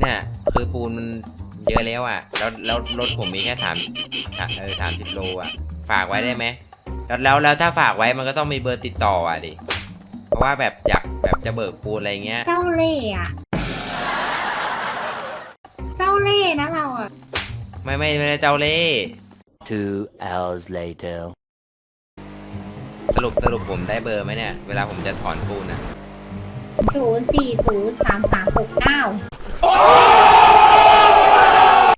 เนี่ยคือปูนมันเยอะแล้วอะ แล้วแล้วรถผมมีแค่สามเออสามสิบโลอะ ฝากไว้ได้ไหมแล้วแล้วแล้วถ้าฝากไว้มันก็ต้องมีเบอร์ติดต่ออะดิ เพราะว่าแบบอยากแบบจะเบิกปูนอะไรเงี้ย เจ้าเล่ห์อะเจ้าเล่ห์นะเราอะไม่ไม่ไม่ได้เจ้าเล่ห์ Two hours later. สรุปสรุปผมได้เบอร์ไหมเนี่ย เวลาผมจะถอนปูนอะ ศูนย์สี่ศูนย์สามสามหกเก้า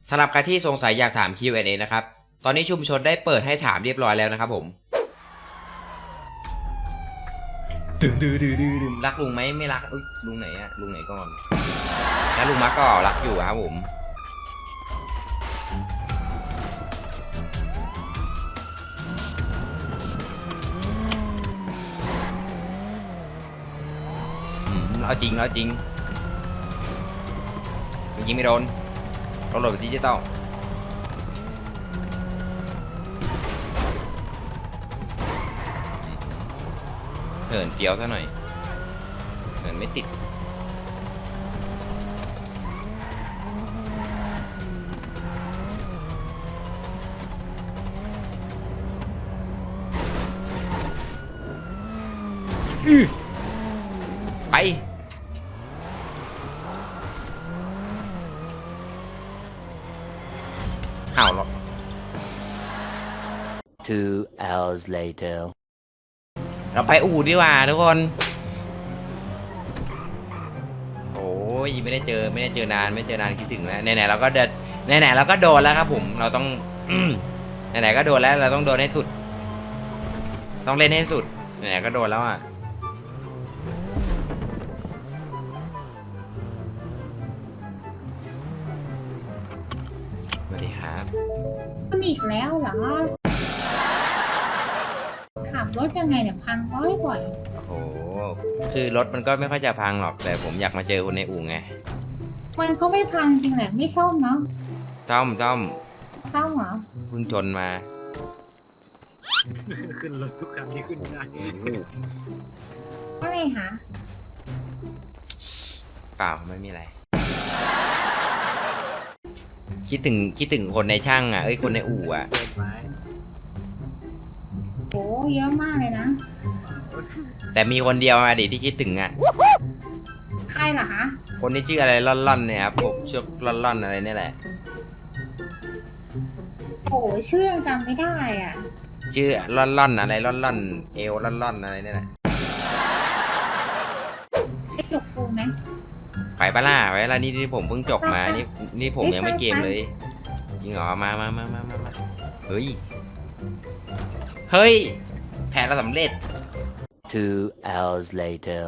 สำหรับใครที่สงสัยอยากถาม Q&A นะครับ ตอนนี้ชุมชนได้เปิดให้ถามเรียบร้อยแล้วนะครับผมดึงดึงดึงดึงดึงรักลุงไหมไม่รัก อุ้ยลุงไหนอะลุงไหนก่อนแล้วลุงมักก็รักอยู่ครับผม เอาจริงเอาจริงยิงไม่โดนเราโหลดไปดิจิตอลเหินเฟี้ยวซะหน่อยเหินไม่ติดไป อ้าวเหรอ Two hours later. เราไปอู่ดีกว่าทุกคน โอ้ยไม่ได้เจอไม่ได้เจอนานไม่เจอนานคิดถึงแล้วไหนๆเราก็เดินไหนๆเราก็โดนแล้วครับผมเราต้องไหนๆก็โดนแล้วเราต้องโดนให้สุด ต้องเล่นให้สุดไหนๆก็โดนแล้วอะ วัสดีครับมันอีกแล้วเหรอ ขับรถยังไงเนี่ยพังบ่อยบ่อยโอ้โห คือรถมันก็ไม่ค่อยจะพังหรอก แต่ผมอยากมาเจอคนในอู่ไงๆมันก็ไม่พังจริงแหละไม่ซ่อมเนาะต้อมต้อมซ่อมเหรอ เพิ่งชนมา ขึ้นรถทุกครั้งที่ขึ้นได้ว่าไงคะเปล่าไม่มีอะไร คิดถึงคิดถึงคนในช่างอะเอ้ยคนในอู่อะเกินไปโหเยอะมากเลยนะ แต่มีคนเดียวมาดิที่คิดถึงอะ ใครเหรอคะคนที่ชื่ออะไรล่อนๆเนี่ยครับผมชื่อล่อนๆอะไรเนี่ยแหละ โอ้ชื่อยังจำไม่ได้อะ ชื่อล่อนๆอะไรล่อนๆเอวล่อนๆอะไรเนี่ยแหละ ได้จกปูไหม ไปปะล่ะไปละนี่ที่ผมเพิ่งจบมา นี่นี่ผมยังไม่เกมเลยจริงเหรอมามามามามามาเฮ้ย เฮ้ย แผนเราสำเร็จ Two hours later.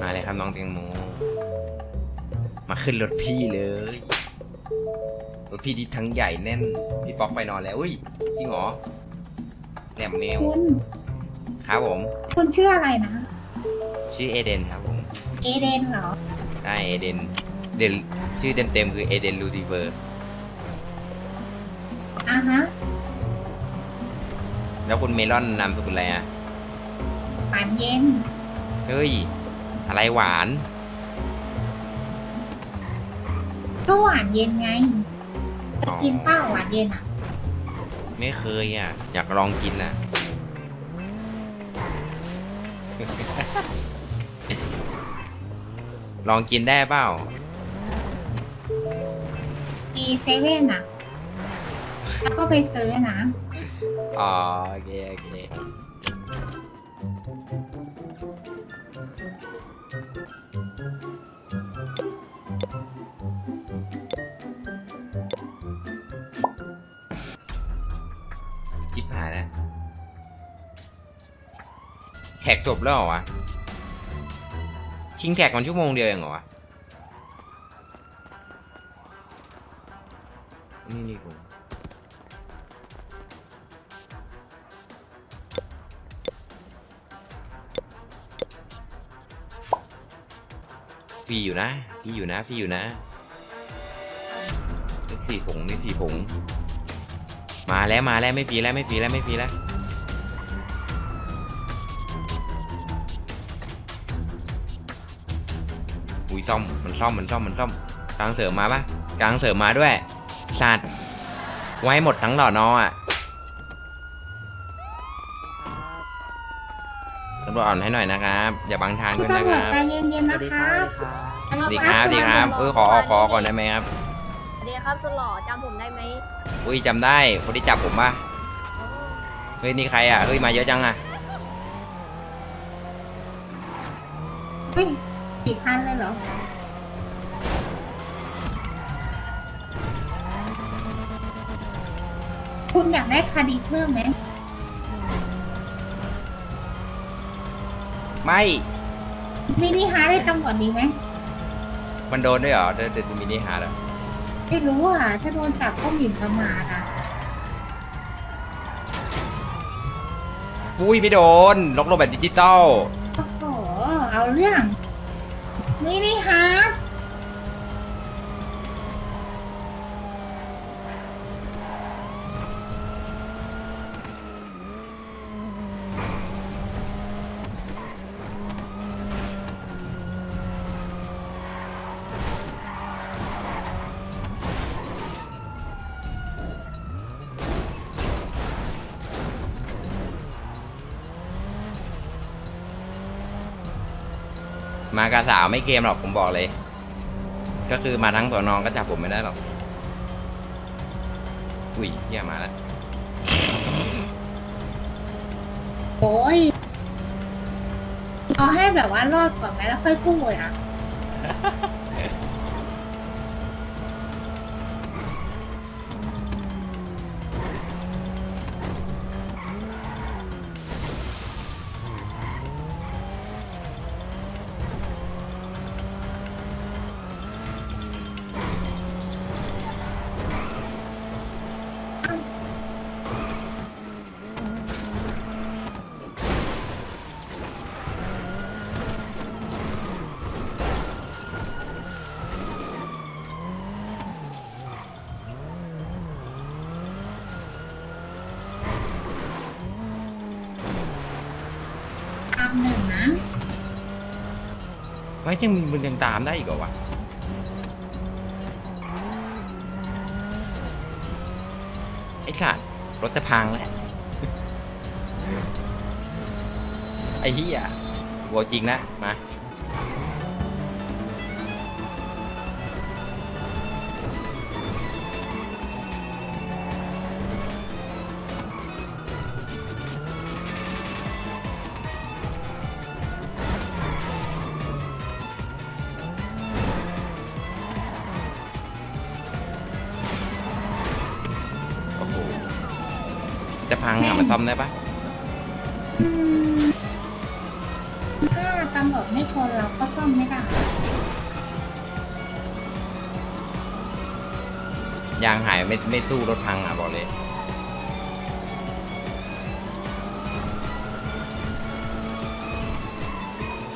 มาเลยครับน้องแตงโมมาขึ้นรถพี่เลยรถพี่ดีทั้งใหญ่แน่น พี่ป๊อกไปนอนแล้ว อุ้ย จริงเหรอแหนมแมวคุณครับผม คุณชื่ออะไรนะ ชื่อเอเดนครับผม เอเดนเหรอได้เอเดนเดนชื่อเต็มๆคือเอเดนลูติเฟอร์อะฮะแล้วคุณเมลอนนามสกุลอะไรอะหวานเย็น เฮ้ย อะไรหวาน ก็หวานเย็นไงจะกินเป้าหวานเย็นอะ ไม่เคยอะ อยากลองกินอะ ลองกินได้เปล่าอีเซเว่นอะแล้วก็ไปซื้อนะอ๋อโอเคโอเคจิบหายแล้วแท็กจบแล้วเหรอวะ ชิงแท็กมันชั่วโมงเดียวเองเหรอวะนี่นี่กูฟรีอยู่นะฟรีอยู่นะฟรีอยู่นะสี่ผงเลขสี่ผง มาแล้วมาแล้วไม่ฟรีแล้วไม่ฟรีแล้วไม่ฟรีแล้ว ซ่อมมันซ่อมมันซ่อมมันซ่อมกลางเสริมมาปะกลางเสริมมาด้วยสัตว์ไว้หมดทั้งหล่อนออะตำรวจอ่อนให้หน่อยนะครับ อย่าบังทางคุณด้วยนะตำรควจรับใจเย็นๆนะครับสวัสดีครับสวัสดีครับเออขอออกขอก่อนได้ไหมครับ เดี๋ยวครับสุดหล่อจำผมได้ไหมอุ้ยจำได้คนที่จับผมปะเฮ้ยนี่ใครอะเฮ้ยมาเยอะจังอะเฮ้ย สี่คันเลยเหรอ คุณอยากได้คดีเพิ่มไหม ไม่ มินิฮาร์ดได้ตำรวจดีไหม มันโดนด้วยเหรอเดินเดินมินิฮาร์ดเหรอไม่รู้อะ ถ้าโดนจับก็หมิ่นประมาทอะ ปุ้ยไม่โดนล็อกโลแบบดิจิตอล โอ้โห เอาเรื่อง มินิฮาร์ด มากาสาวไม่เกมหรอกผมบอกเลย ก็คือมาทั้งตัวนองก็จับผมไม่ได้หรอก อุ้ยเฮียมาแล้วโอ้ยเอาให้แบบว่ารอดก่อนไหมแล้วค่อยพูดอะตามหนึ่งนะ ไม่จริงมึงมึงยังตามได้อีกเหรอวะ สัตว์รถจะพังแล้วไอ้เหี้ยวัวจริงนะ มา จะพังอะมันซ่อมได้ปะอืมถ้าตำรวจไม่ชนเราก็ซ่อมไม่ได้ยางหายไม่ไม่สู้รถพังอะบอกเลย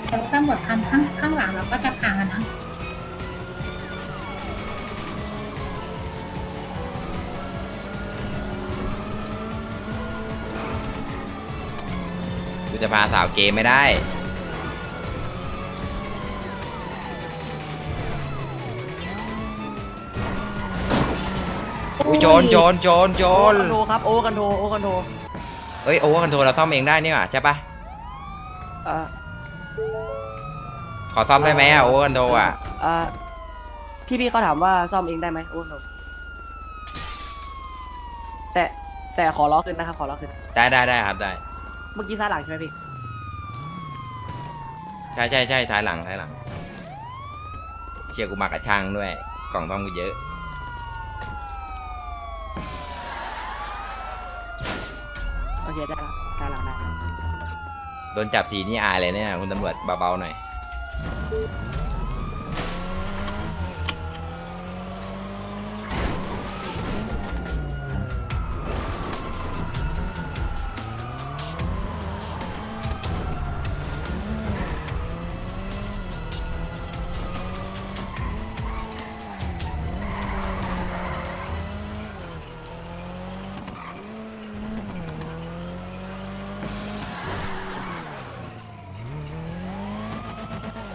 แต่ว่าตำรวจคันข้างข้างหลังเราก็จะพังอะนะ กูจะพาสาวเกมไม่ได้ อุ้ยโจรโจรโจรโจโอรคันโทครับโอคันโทโอคันโทเฮ้ยโอเวอร์คอนโทรเราซ่อมเองได้นี่หว่าใช่ปะอ่าขอซ่อมได้ไหมอะโอเวอร์คอนโทรอะอ่าพี่พี่เขาถามว่าซ่อมเองได้ไหมโอคันโทแต่แต่ขอล้อขึ้นนะครับขอล้อขึ้นได้ได้ได้ครับได้ เมื่อกี้ซ้ายหลังใช่ไหมพี่ ใช่ใช่ใช่ท้ายหลังท้ายหลังเชียร์กูมากับช่างด้วย กล่องต้องกูเยอะ โอเคได้แล้วซ้ายหลังได้โดนจับทีนี่อายเลยเนี่ย คุณตำรวจเบาๆหน่อย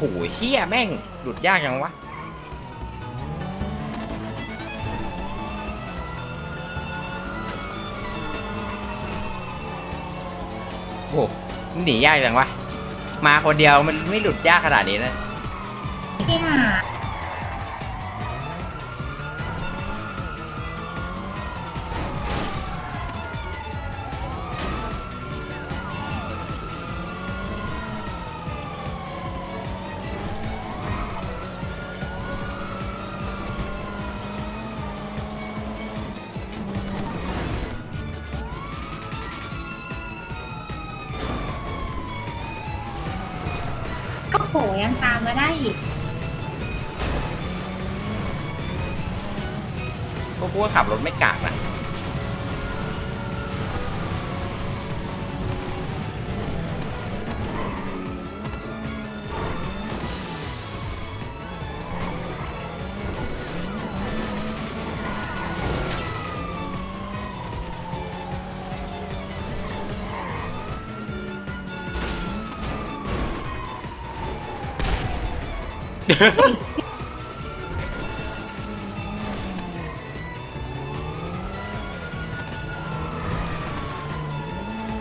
โหเฮียแม่งหลุดยากยังวะโหมันหนียากจังวะ มาคนเดียวมันไม่หลุดยากขนาดนี้นะ โหยังตามมาได้อีกก็กูว่าขับรถไม่กากนะ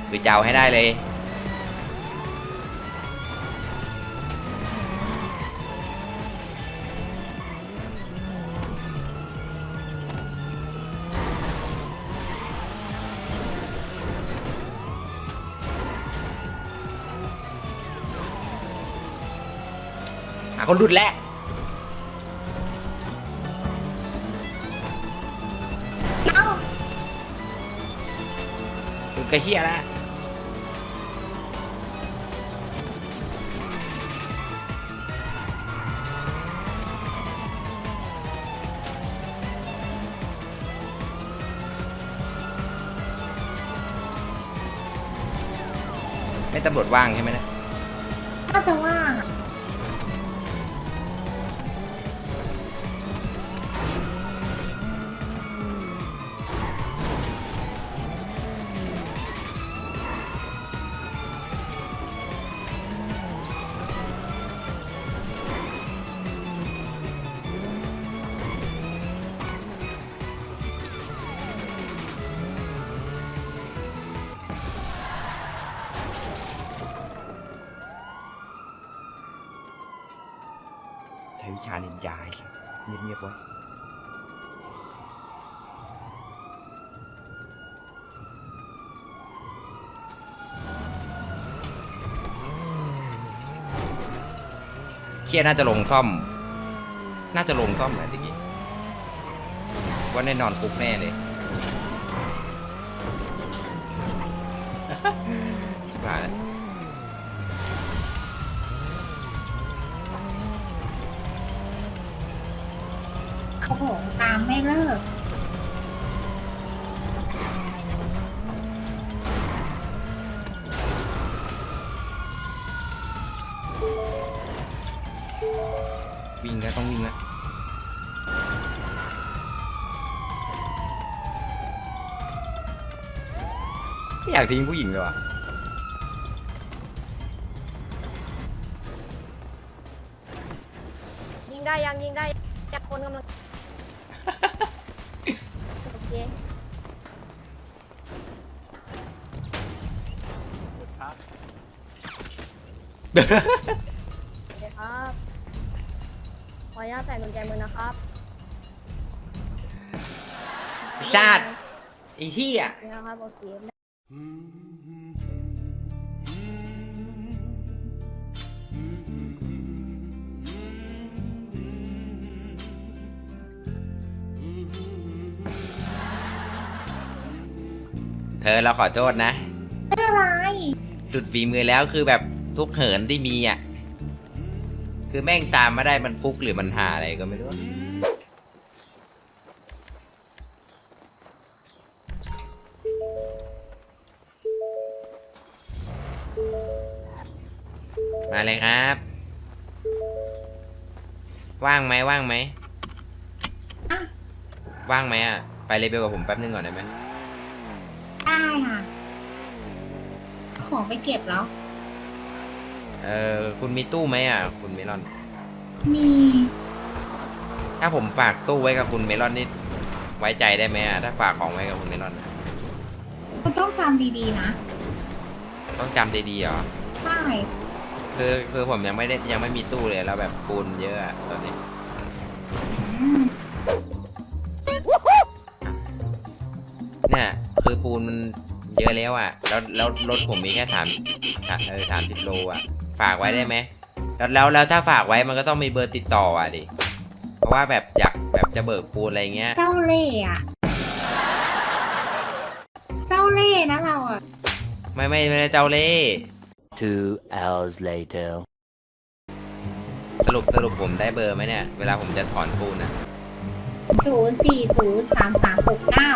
คือจะเอาให้ได้เลยหาคนหลุดแล้วเอ้าหลุดกระเฮียแล้วไม่ตำรวจว่างใช่ไหมเนะน่าจะว่าง อะใช้วิชานินจาไอ้สัสเงียบๆไว้เคียน่าจะลงซ่อม น่าจะลงซ่อมแหละทีนี้ว่าแน่นอนคุกแน่เลยชิบหายแล้ว โอ้โห ตามไม่เลิก วิ่งแล้วต้องวิ่งแล้วไม่อยากทิ้งผู้หญิงเลยว่ะยิงได้ยังยิงได้ยังคนกำลัง โอเคโอเคครับขออนุญาตใส่กุญแจมือนะครับไอ้ชาติไอ้เหี้ย นี่นะครับโอเค เธอเราขอโทษนะไม่เป็นไรสุดฝีมือแล้วคือแบบทุกเหินที่มีอะ คือแม่งตามมาได้มันฟุกหรือมันหาอะไรก็ไม่รู้ มาเลยครับ ว่างไหมว่างไหมอะว่างไหมอะ ไปเลเบลกับผมแป๊บนึงก่อนได้ไหม ได้ค่ะ ของไปเก็บแล้ว เออคุณมีตู้ไหมอะ คุณเมลอน มีถ้าผมฝากตู้ไว้กับคุณเมลอนนี่ไว้ใจได้ไหมอะถ้าฝากของไว้กับคุณเมลอนอะคุณต้องจำดีๆนะต้องจำดีๆเหรอใช่คือคือผมยังไม่ได้ยังไม่มีตู้เลยแล้วแบบปูนเยอะอะตอนนี้ ปูนมันเยอะแล้วอะ แล้วแล้วรถผมมีแค่สามสามเออสามสิบโลอะ ฝากไว้ได้ไหมแล้วแล้วแล้วถ้าฝากไว้มันก็ต้องมีเบอร์ติดต่ออะดิ เพราะว่าแบบอยากแบบจะเบิกปูนอะไรเงี้ย เจ้าเล่ห์อะเจ้าเล่ห์นะเราอะ ไม่ไม่ไม่ได้เจ้าเล่ห์ Two hours later. สรุปสรุปผมได้เบอร์ไหมเนี่ย เวลาผมจะถอนปูนอะ ศูนย์สี่ศูนย์สามสามหกเก้า